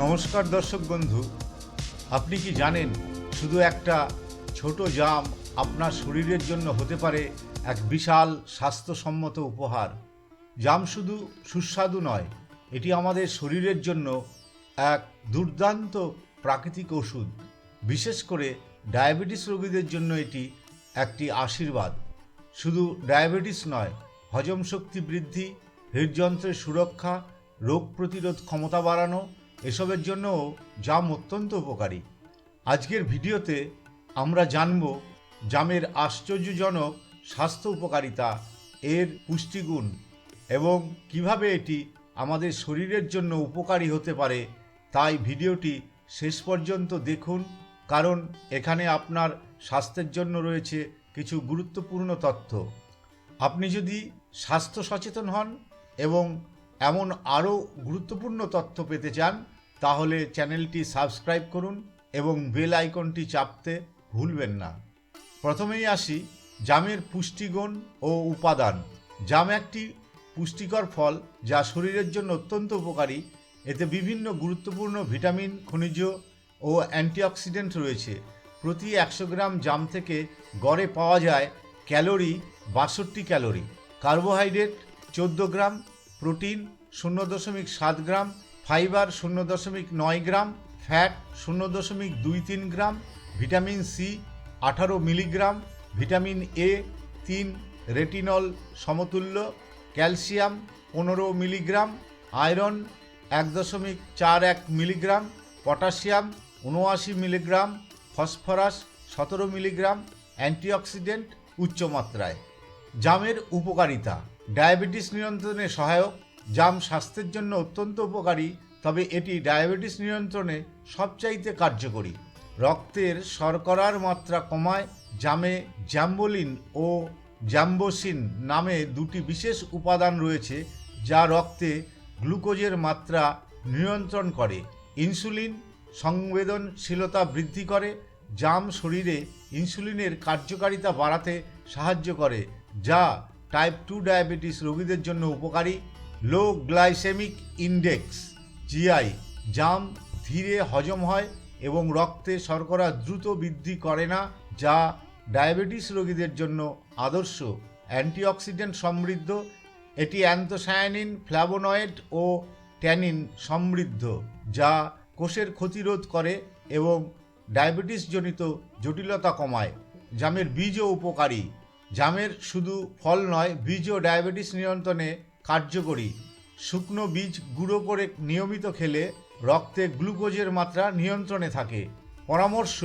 নমস্কার দর্শক বন্ধু, আপনি কি জানেন শুধু একটা ছোট জাম আপনার শরীরের জন্য হতে পারে এক বিশাল স্বাস্থ্যসম্মত উপহার? জাম শুধু সুস্বাদু নয়, এটি আমাদের শরীরের জন্য এক দুর্দান্ত প্রাকৃতিক ওষুধ। বিশেষ করে ডায়াবেটিস রোগীদের জন্য এটি একটি আশীর্বাদ। শুধু ডায়াবেটিস নয়, হজম শক্তি বৃদ্ধি, হৃদযন্ত্রের সুরক্ষা, রোগ প্রতিরোধ ক্ষমতা বাড়ানো এসবের জন্যও জাম অত্যন্ত উপকারী। আজকের ভিডিওতে আমরা জানব জামের আশ্চর্যজনক স্বাস্থ্য উপকারিতা এর পুষ্টিগুণ এবং কীভাবে এটি আমাদের শরীরের জন্য উপকারী হতে পারে। তাই ভিডিওটি শেষ পর্যন্ত দেখুন, কারণ এখানে আপনার স্বাস্থ্যের জন্য রয়েছে কিছু গুরুত্বপূর্ণ তথ্য। আপনি যদি স্বাস্থ্য সচেতন হন এবং এমন আরও গুরুত্বপূর্ণ তথ্য পেতে চান তাহলে চ্যানেলটি সাবস্ক্রাইব করুন এবং বেল আইকনটি চাপতে ভুলবেন না। প্রথমেই আসি জামের পুষ্টিগুণ ও উপাদান। জাম একটি পুষ্টিকর ফল যা শরীরের জন্য অত্যন্ত উপকারী। এতে বিভিন্ন গুরুত্বপূর্ণ ভিটামিন, খনিজ ও অ্যান্টিঅক্সিডেন্ট রয়েছে। প্রতি একশো গ্রাম জাম থেকে গড়ে পাওয়া যায় ক্যালোরি বাষট্টি ক্যালোরি। কার্বোহাইড্রেট চোদ্দ গ্রাম, প্রোটিন শূন্য দশমিক সাত গ্রাম ফাইবার শূন্য দশমিক নয় গ্রাম, ফ্যাট শূন্য দশমিক দুই তিন গ্রাম, ভিটামিন সি আঠারো মিলিগ্রাম, ভিটামিন এ তিন রেটিনল সমতুল্য, ক্যালসিয়াম পনেরো মিলিগ্রাম, আয়রন এক দশমিক চার এক মিলিগ্রাম, পটাশিয়াম উনআশি মিলিগ্রাম, ফসফরাস সতেরো মিলিগ্রাম, অ্যান্টিঅক্সিডেন্ট উচ্চমাত্রায়। জামের উপকারিতা, ডায়াবেটিস নিয়ন্ত্রণে সহায়ক জাম স্বাস্থ্যের জন্য অত্যন্ত উপকারী, তবে এটি ডায়াবেটিস নিয়ন্ত্রণে সবচাইতে কার্যকরী। রক্তের শর্করার মাত্রা কমায়, জামে জ্যাম্বোলিন ও জ্যাম্বোসিন নামে দুটি বিশেষ উপাদান রয়েছে যা রক্তে গ্লুকোজের মাত্রা নিয়ন্ত্রণ করে। ইনসুলিন সংবেদনশীলতা বৃদ্ধি করে, জাম শরীরে ইনসুলিনের কার্যকারিতা বাড়াতে সাহায্য করে, যা টাইপ টু ডায়াবেটিস রোগীদের জন্য উপকারী। লো গ্লাইসেমিক ইন্ডেক্স জিআই জাম ধীরে হজম হয় এবং রক্তে শর্করা দ্রুত বৃদ্ধি করে না, যা ডায়াবেটিস রোগীদের জন্য আদর্শ। অ্যান্টিঅক্সিডেন্ট সমৃদ্ধ, এটি অ্যান্থোসায়ানিন ফ্ল্যাভোনয়েড ও ট্যানিন সমৃদ্ধ, যা কোষের ক্ষতিরোধ করে এবং ডায়াবেটিসজনিত জটিলতা কমায়। জামের বীজও উপকারী। জামের শুধু ফল নয় বীজও ডায়াবেটিস নিয়ন্ত্রণে কার্যকরী। শুকনো বীজ গুঁড়ো করে নিয়মিত খেলে রক্তে গ্লুকোজের মাত্রা নিয়ন্ত্রণে থাকে। পরামর্শ,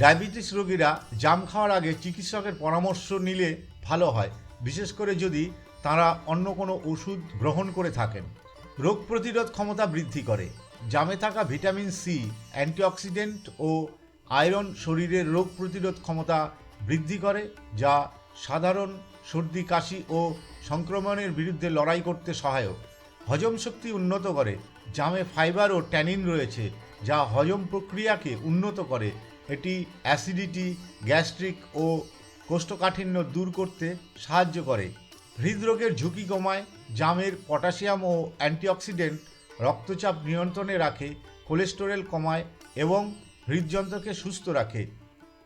ডায়াবেটিস রোগীরা জাম খাওয়ার আগে চিকিৎসকের পরামর্শ নিলে ভালো হয়, বিশেষ করে যদি তারা অন্য কোনো ওষুধ গ্রহণ করে থাকেন। রোগ প্রতিরোধ ক্ষমতা বৃদ্ধি করে। জামে থাকা ভিটামিন সি অ্যান্টিঅক্সিডেন্ট ও আয়রন শরীরের রোগ প্রতিরোধ ক্ষমতা বৃদ্ধি করে, যা সাধারণ সর্দি, কাশি ও সংক্রমণের বিরুদ্ধে লড়াই করতে সহায়ক। হজম শক্তি উন্নত করে, জামে ফাইবার ও ট্যানিন রয়েছে, যা হজম প্রক্রিয়াকে উন্নত করে। এটি অ্যাসিডিটি, গ্যাস্ট্রিক ও কোষ্ঠকাঠিন্য দূর করতে সাহায্য করে। হৃদরোগের ঝুঁকি কমায়, জামের পটাশিয়াম ও অ্যান্টিঅক্সিডেন্ট রক্তচাপ নিয়ন্ত্রণে রাখে, কোলেস্টেরল কমায় এবং হৃদযন্ত্রকে সুস্থ রাখে।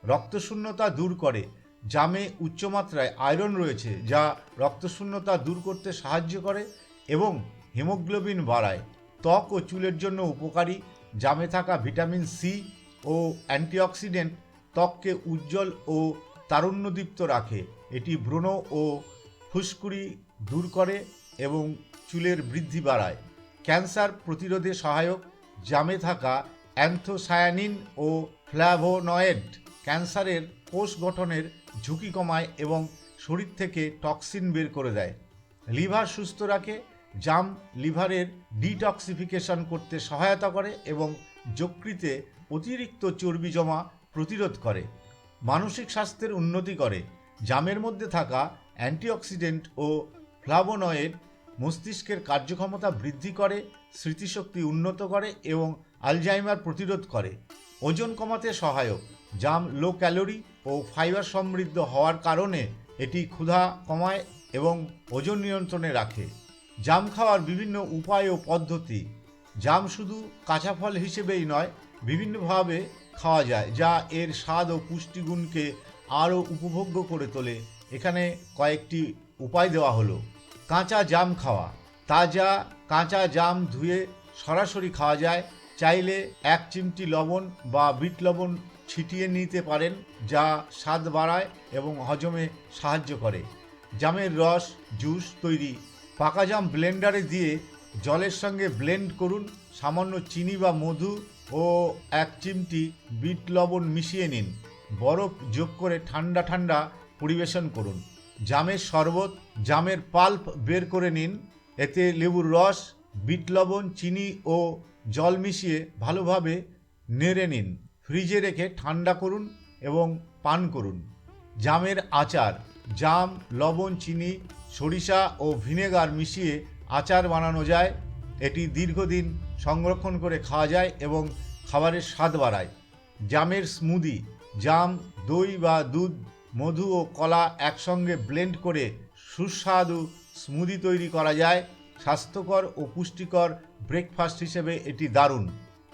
রক্তশূন্যতা দূর করে জামে উচ্চমাত্রায় আয়রন রয়েছে যা রক্তশূন্যতা দূর করতে সাহায্য করে এবং হিমোগ্লোবিন বাড়ায়। ত্বক ও চুলের জন্য উপকারী। জামে থাকা ভিটামিন সি ও অ্যান্টিঅক্সিডেন্ট ত্বককে উজ্জ্বল ও তারুণ্যদীপ্ত রাখে। এটি ব্রণ ও ফুসকুড়ি দূর করে এবং চুলের বৃদ্ধি বাড়ায়। ক্যান্সার প্রতিরোধে সহায়ক। জামে থাকা অ্যান্থোসায়ানিন ও ফ্ল্যাভোনয়েড ক্যান্সারের কোষ গঠনের ঝুঁকি কমায় এবং শরীর থেকে টক্সিন বের করে দেয়। লিভার সুস্থ রাখে, জাম লিভারের ডিটক্সিফিকেশন করতে সহায়তা করে এবং যকৃতে অতিরিক্ত চর্বি জমা প্রতিরোধ করে। মানসিক স্বাস্থ্যের উন্নতি করে। জামের মধ্যে থাকা অ্যান্টিঅক্সিডেন্ট ও ফ্লাভোনয়েড মস্তিষ্কের কার্যক্ষমতা বৃদ্ধি করে, স্মৃতিশক্তি উন্নত করে এবং আলজাইমার প্রতিরোধ করে। ওজন কমাতে সহায়ক। জাম লো ক্যালোরি ও ফাইবার সমৃদ্ধ হওয়ার কারণে এটি ক্ষুধা কমায় এবং ওজন নিয়ন্ত্রণে রাখে। জাম খাওয়ার বিভিন্ন উপায় ও পদ্ধতি। জাম শুধু কাঁচা ফল হিসেবেই নয়, বিভিন্নভাবে খাওয়া যায়, যা এর স্বাদ ও পুষ্টিগুণকে আরও উপভোগ্য করে তোলে। এখানে কয়েকটি উপায় দেওয়া হলো। কাঁচা জাম খাওয়া। তাজা কাঁচা জাম ধুয়ে সরাসরি খাওয়া যায়। চাইলে এক চিমটি লবণ বা বিট লবণ ছিটিয়ে নিতে পারেন যা স্বাদ বাড়ায় এবং হজমে সাহায্য করে। জামের রস, জুস তৈরি। পাকা জাম ব্লেন্ডারে দিয়ে জলের সঙ্গে ব্লেন্ড করুন। সামান্য চিনি বা মধু ও এক চিমটি বিট লবণ মিশিয়ে নিন। বরফ যোগ করে ঠান্ডা ঠান্ডা পরিবেশন করুন। জামের শরবত, জামের পাল্প বের করে নিন। এতে লেবুর রস, বিট লবণ, চিনি ও জল মিশিয়ে ভালোভাবে নেড়ে নিন। ফ্রিজে রেখে ঠান্ডা করুন এবং পান করুন। জামের আচার, জাম, লবণ, চিনি, সরিষা ও ভিনেগার মিশিয়ে আচার বানানো যায়। এটি দীর্ঘদিন সংরক্ষণ করে খাওয়া যায় এবং খাবারের স্বাদ বাড়ায়। জামের স্মুদি, জাম, দই বা দুধ, মধু ও কলা একসঙ্গে ব্লেন্ড করে সুস্বাদু স্মুদি তৈরি করা যায়। স্বাস্থ্যকর ও পুষ্টিকর ব্রেকফাস্ট হিসেবে এটি দারুণ।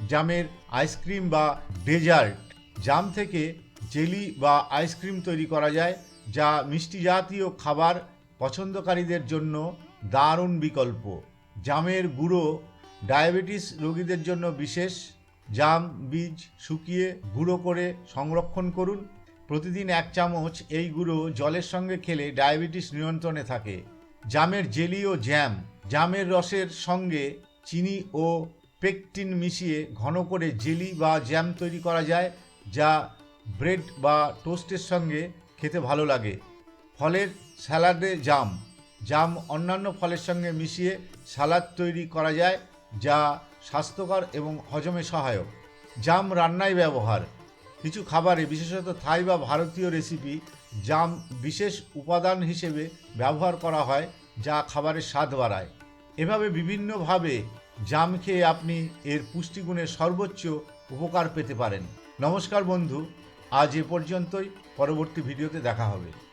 জামের আইসক্রিম বা ডেজার্ট। জাম থেকে জেলি বা আইসক্রিম তৈরি করা যায়, যা মিষ্টি জাতীয় খাবার পছন্দকারীদের জন্য দারুণ বিকল্প। জামের গুঁড়ো ডায়াবেটিস রোগীদের জন্য বিশেষ। জাম, বীজ শুকিয়ে গুঁড়ো করে সংরক্ষণ করুন। প্রতিদিন এক চামচ এই গুঁড়ো জলের সঙ্গে খেলে ডায়াবেটিস নিয়ন্ত্রণে থাকে। জামের জেলি ও জ্যাম, জামের রসের সঙ্গে চিনি ও পেকটিন মিশিয়ে ঘন করে জেলি বা জ্যাম তৈরি করা যায়, যা ব্রেড বা টোস্টের সঙ্গে খেতে ভালো লাগে। ফলের স্যালাডে জাম। জাম অন্যান্য ফলের সঙ্গে মিশিয়ে সালাদ তৈরি করা যায়, যা স্বাস্থ্যকর এবং হজমে সহায়ক। জাম রান্নায় ব্যবহার। কিছু খাবারে, বিশেষত থাই বা ভারতীয় রেসিপি, জাম বিশেষ উপাদান হিসেবে ব্যবহার করা হয়, যা খাবারের স্বাদ বাড়ায়। এভাবে বিভিন্নভাবে জাম খেয়ে আপনি এর পুষ্টিগুণের সর্বোচ্চ উপকার পেতে পারেন। নমস্কার বন্ধু, আজ এ পর্যন্তই। পরবর্তী ভিডিওতে দেখা হবে।